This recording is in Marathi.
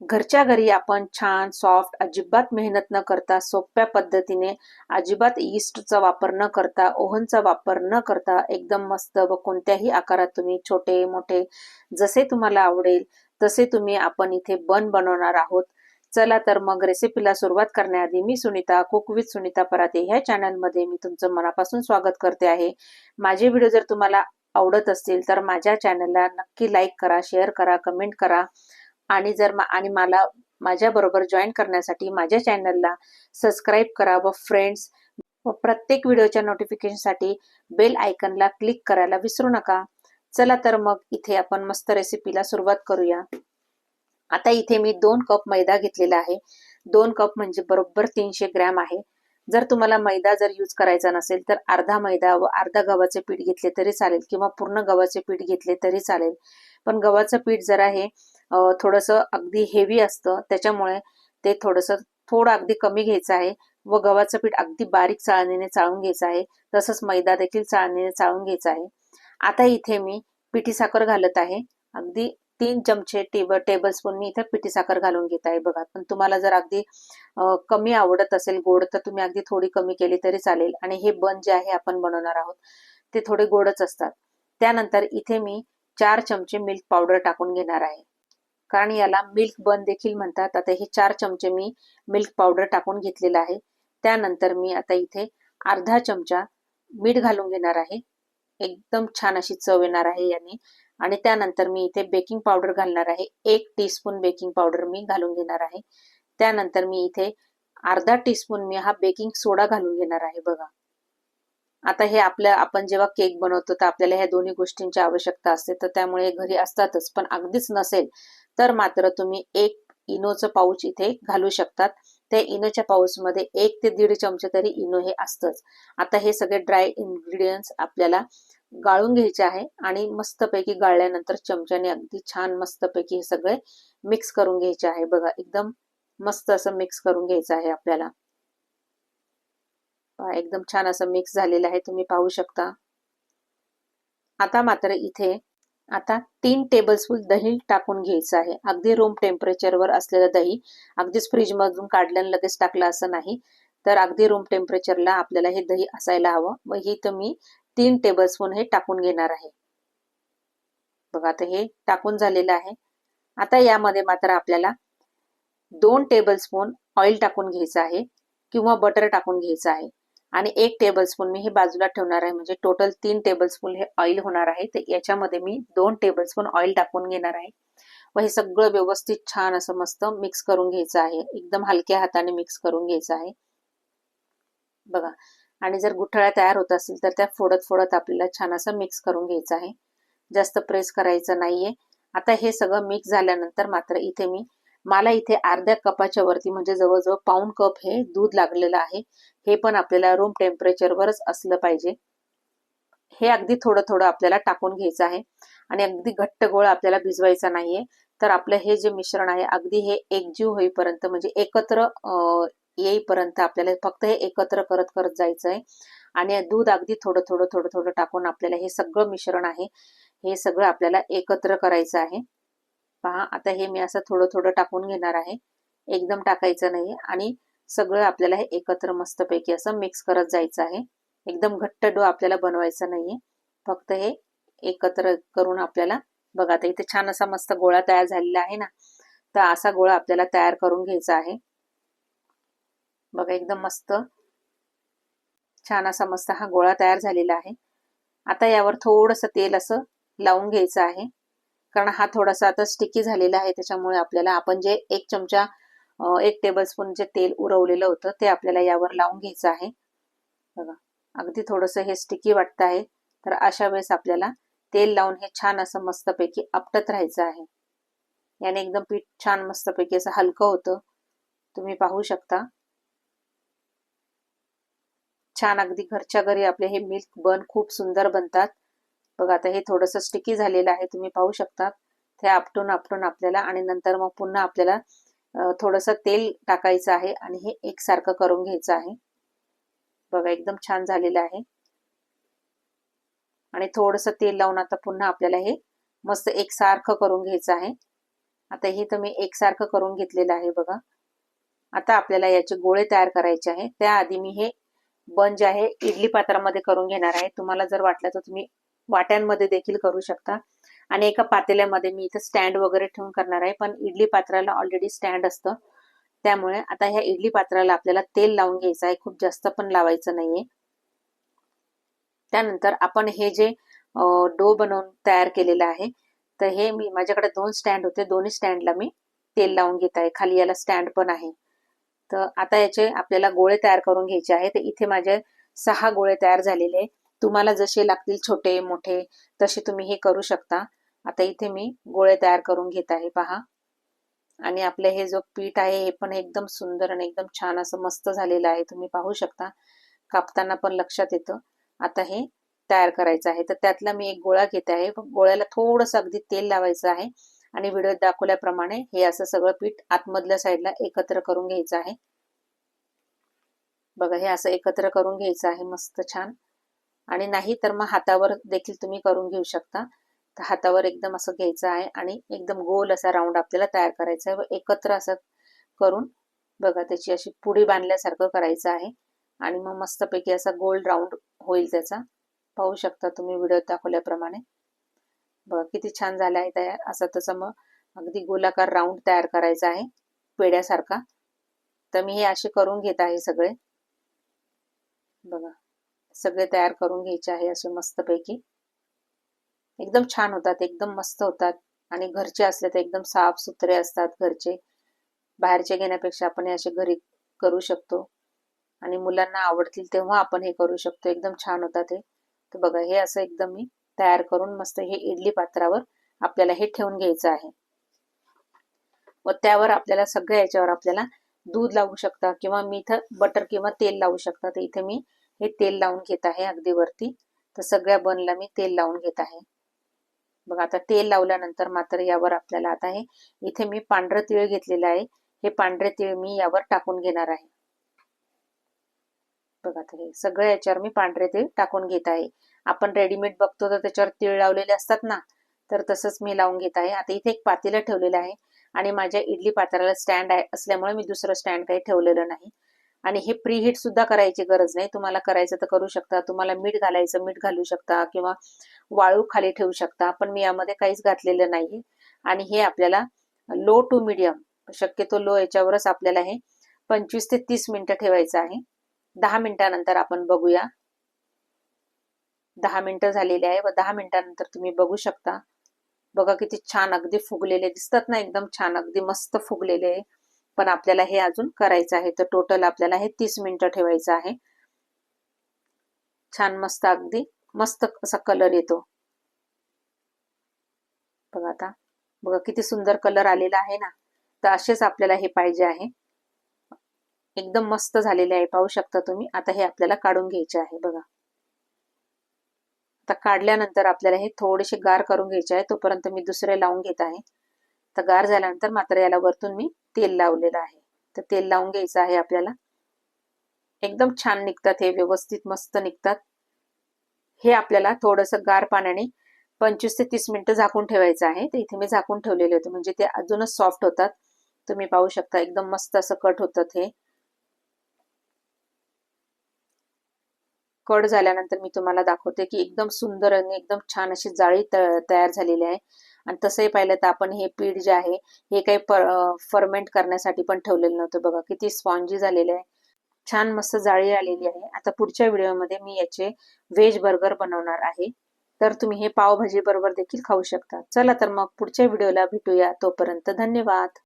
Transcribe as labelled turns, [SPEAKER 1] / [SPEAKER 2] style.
[SPEAKER 1] घरच्या घरी आपण छान सॉफ्ट अजिबात मेहनत न करता सोप्या पद्धतीने अजिबात ईस्टचा वापर न करता ओव्हनचा वापर न करता एकदम मस्त व कोणत्याही आकारात तुम्ही छोटे मोठे जसे तुम्हाला आवडेल तसे तुम्ही आपण इथे बन बनवणार आहोत. चला तर मग रेसिपीला सुरुवात करण्याआधी मी सुनीता कुक विथ सुनीता पराते ह्या चॅनलमध्ये मी तुमचं मनापासून स्वागत करते आहे. माझे व्हिडिओ जर तुम्हाला आवडत असतील तर माझ्या चॅनलला नक्की लाईक करा शेअर करा कमेंट करा. आणि जर आणि मला माझ्याबरोबर जॉईन करण्यासाठी माझ्या चॅनलला सबस्क्राईब करा व फ्रेंड्स व प्रत्येक व्हिडिओच्या नोटिफिकेशनसाठी बेल आयकनला क्लिक करायला विसरू नका. चला तर मग इथे आपण मस्त रेसिपीला सुरुवात करूया. आता इथे मी दोन कप मैदा घेतलेला आहे. दोन कप म्हणजे बरोबर तीनशे ग्रॅम आहे. जर तुम्हाला मैदा जर यूज करायचा नसेल तर अर्धा मैदा व अर्धा गव्हाचे पीठ घेतले तरी चालेल किंवा पूर्ण गव्हाचे पीठ घेतले तरी चालेल. पण गव्हाचं पीठ जरा हे थोडंसं अगदी हेवी असतं. त्याच्यामुळे ते थोडंसं थोडं अगदी कमी घ्यायचं आहे व गव्हाचं पीठ अगदी बारीक चाळणीने चाळून घ्यायचं आहे. तसंच मैदा देखील चाळणीने चाळून घ्यायचा आहे. आता इथे मी पिठी साखर घालत आहे. अगदी तीन चमचे टेबल टेबल स्पून मी इथे पिठी साखर घालून घेत आहे बघा. पण तुम्हाला जर अगदी कमी आवडत असेल गोड तर तुम्ही अगदी थोडी कमी केली तरी चालेल. आणि हे बन जे आहे आपण बनवणार आहोत ते थोडे गोडच असतात. त्यानंतर इथे मी चार चमचे मिल्क पावडर टाकून घेणार आहे. कारण याला मिल्क बन देखील म्हणतात. आता हे चार चमचे मी मिल्क पावडर टाकून घेतलेला आहे. त्यानंतर मी आता इथे अर्धा चमचा मीठ घालून घेणार आहे. एकदम छान अशी चव येणार आहे याने. आणि त्यानंतर मी इथे बेकिंग पावडर घालणार आहे. एक टीस्पून बेकिंग पावडर मी घालून घेणार आहे. त्यानंतर मी इथे अर्धा टीस्पून मी हा बेकिंग सोडा घालून घेणार आहे बघा. आता हे आपल्या आपण जेव्हा केक बनवतो तर आपल्याला ह्या दोन्ही गोष्टींची आवश्यकता असते. तर त्यामुळे घरी असतातच पण अगदीच नसेल तर मात्र तुम्ही एक इनोचं पाऊच इथे घालू शकतात. त्या इनोच्या पाऊचमध्ये एक ते दीड चमचे तरी इनो हे असतंच. आता हे सगळे ड्राय इन्ग्रेडियंट्स आपल्याला गाळून घ्यायचे आहे आणि मस्तपैकी गाळल्यानंतर चमच्याने अगदी छान मस्तपैकी हे सगळे मिक्स करून घ्यायचे आहे. बघा एकदम मस्त असं मिक्स करून घ्यायचं आहे आपल्याला. एकदम छान असं मिक्स झालेलं आहे. तुम्ही पाहू शकता. आता मात्र इथे आता तीन टेबलस्पून दही टाकून घ्यायचं आहे. अगदी रूम टेम्परेचरवर असलेलं दही अगदीच फ्रीजमधून काढल्यानं लगेच टाकलं असं नाही. तर अगदी रूम टेम्परेचरला आपल्याला हे दही असायला हवं. व ही तुम्ही तीन टेबलस्पून हे टाकून घेणार आहे. बघा आता हे टाकून झालेलं आहे. आता यामध्ये मात्र आपल्याला दोन टेबलस्पून ऑइल टाकून घ्यायचं आहे किंवा बटर टाकून घ्यायचं आहे. आणि एक टेबलस्पून मी हे बाजूला ठेवणार आहे. म्हणजे टोटल तीन टेबलस्पून हे ऑइल होणार आहे. तर याच्यामध्ये मी दोन टेबलस्पून ऑइल टाकून घेणार आहे. व हे सगळं व्यवस्थित छान असं मस्त मिक्स करून घ्यायचं आहे. एकदम हलक्या हाताने मिक्स करून घ्यायचं आहे. बघा. आणि जर गुठळ्या तयार होत असतील तर त्या फोडत फोडत आपल्याला छान असं मिक्स करून घ्यायचं आहे. जास्त प्रेस करायचं नाहीये. आता हे सगळं मिक्स झाल्यानंतर मात्र इथे मी मला इथे अर्ध्या कपाच्या वरती म्हणजे जवळजवळ पाऊन कप हे दूध लागलेलं आहे. हे पण आपल्याला रूम टेम्परेचरवरच असलं पाहिजे. हे अगदी थोडं थोडं आपल्याला टाकून घ्यायचं आहे. आणि अगदी घट्ट गोळ आपल्याला भिजवायचा नाहीये. तर आपलं हे जे मिश्रण आहे अगदी हे एकजीव होईपर्यंत म्हणजे एकत्र येईपर्यंत आपल्याला फक्त हे एकत्र करत करत जायचं आहे. आणि दूध अगदी थोडं थोडं थोडं थोडं टाकून आपल्याला हे सगळं मिश्रण आहे हे सगळं आपल्याला एकत्र करायचं आहे. पहा आता हे मी असं थोडं थोडं टाकून घेणार आहे. एकदम टाकायचं नाही आणि सगळं आपल्याला हे एकत्र मस्तपैकी असं मिक्स करत जायचं आहे. एकदम घट्ट डो आपल्याला बनवायचा नाहीये. फक्त हे एकत्र करून आपल्याला बघा आता इथे छान असा मस्त गोळा तयार झालेला आहे ना तर असा गोळा आपल्याला तयार करून घ्यायचा आहे. बघा एकदम मस्त छान असा मस्त हा गोळा तयार झालेला आहे. आता यावर थोडस तेल असं लावून घ्यायचं आहे. कारण हा थोडासा आता स्टिकी झालेला आहे त्याच्यामुळे आपल्याला आपण जे एक चमचा एक टेबलस्पून जे तेल उरवलेलं होतं ते आपल्याला यावर लावून घ्यायचं आहे. बघा अगदी थोडस हे स्टिकी वाटत आहे. तर अशा वेळेस आपल्याला तेल लावून हे छान असं मस्तपैकी आपटत राहायचं आहे. याने एकदम पीठ छान मस्तपैकी असं हलकं होतं. तुम्ही पाहू शकता. छान अगदी घरच्या घरी आपले हे मिल्क बन खूप सुंदर बनतात. बघा आता हे थोडंसं स्टिकी झालेलं आहे तुम्ही पाहू शकता. ते आपटून आपटून आपल्याला आणि नंतर मग पुन्हा आपल्याला थोडंसं तेल टाकायचं आहे आणि हे एकसारखं करून घ्यायचं आहे. बघा एकदम छान झालेलं आहे. आणि थोडंसं तेल लावून आता पुन्हा आपल्याला हे मस्त एकसारखं करून घ्यायचं आहे. आता हे तर मी एकसारखं करून घेतलेलं आहे बघा. आता आपल्याला याचे गोळे तयार करायचे आहे. त्याआधी मी हे बन जे आहे इडली पात्रामध्ये करून घेणार आहे. तुम्हाला जर वाटलं तर तुम्ही वाट्यांमध्ये देखील करू शकता. आणि एका पातेल्यामध्ये मी इथं स्टँड वगैरे ठेवून करणार आहे. पण इडली पात्राला ऑलरेडी स्टँड असतं. त्यामुळे आता ह्या इडली पात्राला आपल्याला तेल लावून घ्यायचं आहे. खूप जास्त पण लावायचं नाहीये. त्यानंतर आपण हे जे डो बनवून तयार केलेलं आहे तर हे मी माझ्याकडे दोन स्टँड होते. दोन्ही स्टँडला मी तेल लावून घेत आहे. खाली याला स्टँड पण आहे. तर आता याचे आपल्याला गोळे तयार करून घ्यायचे आहे. तर इथे माझे सहा गोळे तयार झालेले तुम्हाला जसे लागतील छोटे मोठे तसे तुम्ही हे करू शकता. आता इथे मी गोळे तयार करून घेत आहे पहा. आणि आपले हे जो पीठ आहे हे पण एकदम सुंदर आणि एकदम छान असं मस्त झालेलं आहे. तुम्ही पाहू शकता. कापताना पण लक्षात येतं. आता हे तयार करायचं आहे. तर त्यातला मी एक गोळा घेते आहे. गोळ्याला थोडस अगदी तेल लावायचं आहे. आणि व्हिडिओत दाखवल्याप्रमाणे हे असं सगळं पीठ आतमधल्या साईडला एकत्र करून घ्यायचं आहे. बघा हे असं एकत्र करून घ्यायचं आहे. मस्त छान. आणि नाही तर मग हातावर देखील तुम्ही करून घेऊ शकता. तर हातावर एकदम असं घ्यायचं आहे आणि एकदम गोल असा राऊंड आपल्याला तयार करायचा आहे व एकत्र असं करून बघा त्याची अशी पुडी बांधल्यासारखं करायचं आहे. आणि मग मस्तपैकी असा गोल राऊंड होईल त्याचा. पाहू शकता तुम्ही व्हिडिओ दाखवल्याप्रमाणे. बघा किती छान झाला आहे तयार. असा तसं मग अगदी गोलाकार राऊंड तयार करायचा आहे पेड्यासारखा. तर मी हे असे करून घेत आहे सगळे. बघा. सगळे तयार करून घ्यायचे आहे असे मस्तपैकी. एकदम छान होतात एकदम मस्त होतात. आणि घरचे असले तर एकदम साफ सुथरे असतात घरचे. बाहेरचे घेण्यापेक्षा आपण हे असे घरी करू शकतो. आणि मुलांना आवडतील तेव्हा आपण हे करू शकतो. एकदम छान होतात हे. तर बघा हे असं एकदम मी तयार करून मस्त हे इडली पात्रावर आपल्याला हे ठेवून घ्यायचं आहे. व त्यावर आपल्याला सगळ्या याच्यावर आपल्याला दूध लावू शकता किंवा मी इथं बटर किंवा तेल लावू शकता. तर इथे मी हे तेल लावून घेत आहे अगदी वरती. तर सगळ्या बनला मी तेल लावून घेत आहे. बघा आता तेल लावल्यानंतर मात्र यावर आपल्याला आता हे इथे मी पांढरं तिळ घेतलेलं आहे. हे पांढरे तिळ मी यावर टाकून घेणार आहे. बघा आता हे सगळ्या याच्यावर मी पांढरे तीळ टाकून घेत आहे. आपण रेडीमेड बघतो तर त्याच्यावर तीळ लावलेले असतात ना तर तसंच मी लावून घेत आहे. आता इथे एक पातेलं ठेवलेलं आहे आणि माझ्या इडली पात्राला स्टँड आहे असल्यामुळे मी दुसरं स्टँड काही ठेवलेलं नाही. आणि हे प्री हीट सुद्धा करायची गरज नाही. तुम्हाला करायचं तर करू शकता. तुम्हाला मीठ घालायचं मीठ घालू शकता किंवा वाळू खाली ठेवू शकता. पण मी यामध्ये काहीच घातलेलं नाही आणि हे आपल्याला लो टू मिडियम शक्यतो लो याच्यावरच आपल्याला हे पंचवीस ते तीस मिनिटं ठेवायचं आहे. दहा मिनिटानंतर आपण बघूया. दहा मिनिटं झालेली आहे व दहा मिनिटानंतर तुम्ही बघू शकता. बघा किती छान अगदी फुगलेले दिसतात ना एकदम छान अगदी मस्त फुगलेले. आहे पण आपल्याला हे अजून करायचं आहे. तर टोटल आपल्याला हे तीस मिनिटं ठेवायचं आहे. छान मस्त अगदी मस्त असा कलर येतो. बघा आता. बघा किती सुंदर कलर आलेला आहे ना. तर असेच आपल्याला हे पाहिजे आहे. एकदम मस्त झालेले आहे. पाहू शकता तुम्ही. आता हे आपल्याला काढून घ्यायचे आहे. बघा. आता काढल्यानंतर आपल्याला हे थोडेसे गार करून घ्यायचे आहे. तोपर्यंत मी दुसरे लावून घेत आहे. तर गार झाल्यानंतर मात्र याला वरतून मी तेल लावलेलं आहे. तर तेल लावून घ्यायचं आहे आपल्याला. एकदम छान निघतात हे व्यवस्थित मस्त निघतात. हे आपल्याला थोडंसं गार पाण्याने पंचवीस ते तीस मिनिटं झाकून ठेवायचं आहे. तर इथे मी झाकून ठेवलेले होते. म्हणजे ते अजूनच सॉफ्ट होतात. तुम्ही पाहू शकता एकदम मस्त असं कट होतात हे. कट झाल्यानंतर मी तुम्हाला दाखवते की एकदम सुंदर आणि एकदम छान अशी जाळी तयार झालेली आहे. आणि तसंही पाहिलं तर आपण हे पीठ जे आहे हे काही फर्मेंट करण्यासाठी पण ठेवलेलं नव्हतं. बघा किती स्पॉन्जी झालेले आहे. छान मस्त जाळी आलेली आहे. आता पुढच्या व्हिडिओमध्ये मी याचे व्हेज बर्गर बनवणार आहे. तर तुम्ही हे पावभाजी बरोबर देखील खाऊ शकता. चला तर मग पुढच्या व्हिडिओला भेटूया. तोपर्यंत धन्यवाद.